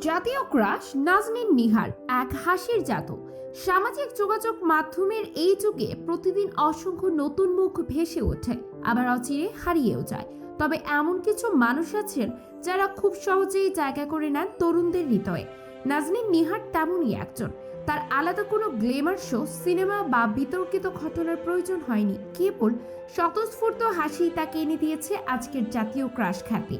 জাতীয় ক্রাশ নাজনীন নিহার, এক হাসির জাদু সামাজিক যোগাযোগ মাধ্যমের এই যুগে প্রতিদিন অসংখ্য নতুন মুখ ভেসে ওঠে, আবার অচিরে হারিয়েও যায়। তবে এমন কিছু মানুষ আছেন যারা খুব সহজেই জায়গা করে নেন তরুণদের হৃদয়ে। নাজনীন নিহার তেমনই একজন। তার আলাদা কোনো গ্লেমার শো, সিনেমা বা বিতর্কিত ঘটনার প্রয়োজন হয়নি। কেবল স্বতঃস্ফূর্ত হাসি তাকে এনে দিয়েছে আজকের জাতীয় ক্রাশ খ্যাতি।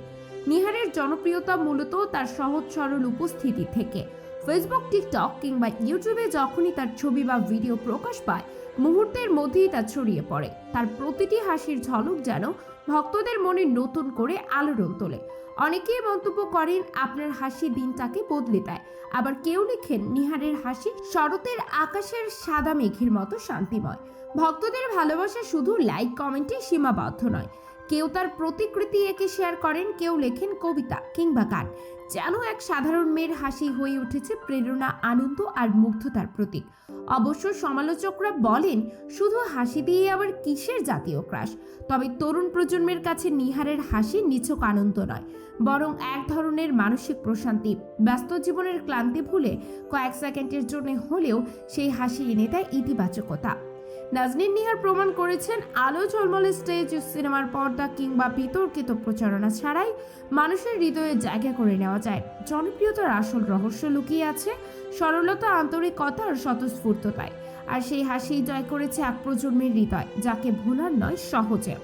নিহারের জনপ্রিয়তা মূলত তার সহজ, সরল উপস্থিতি থেকে। ফেসবুক টিকটক কিংবা ইউটিউবে যখনই তার ছবি বা ভিডিও প্রকাশ পায়, মুহূর্তের মধ্যেই তা ছড়িয়ে পড়ে। তার প্রতিটি হাসির ঝলক যেন ভক্তদের মনে নতুন করে আলোড়ন তোলে। অনেকেই মন্তব্য করেন, আপনার হাসি দিনটাকে বদলে দেয়। আবার কেউ লিখেন, নিহারের হাসি শরতের আকাশের সাদা মেঘের মতো শান্তিময়। ভক্তদের ভালোবাসা শুধু লাইক কমেন্টে সীমাবদ্ধ নয়। কেউ তার প্রতিকৃতি এঁকে শেয়ার করেন, কেউ লেখেন কবিতা কিংবা গান। যেন এক সাধারণ মেয়ের হাসি হয়ে উঠেছে প্রেরণা, আনন্দ আর মুগ্ধতার প্রতীক। অবশ্য সমালোচকরা বলেন, শুধু হাসি দিয়ে আবার কিসের জাতীয় ক্রাশ? তবে তরুণ প্রজন্মের কাছে নিহারের হাসি নিছক আনন্দ নয়, বরং এক ধরনের মানসিক প্রশান্তি। ব্যস্ত জীবনের ক্লান্তি ভুলে কয়েক সেকেন্ডের জন্য হলেও সেই হাসি এনে দেয় ইতিবাচকতা। নাজনীন নিহার প্রমাণ করেছেন, আলো ঝলমল স্টেজ সিনেমার পর্দা কিংবা বিতর্কিত প্রচারণা ছাড়াই মানুষের হৃদয়ে জায়গা করে নেওয়া যায়। জনপ্রিয়তার আসল রহস্য লুকিয়ে আছে সরলতা, আন্তরিকতা আর স্বতঃস্ফূর্ততায়। আর সেই হাসি জয় করেছে এক প্রজন্মের হৃদয়, যাকে ভোলার নয় সহজে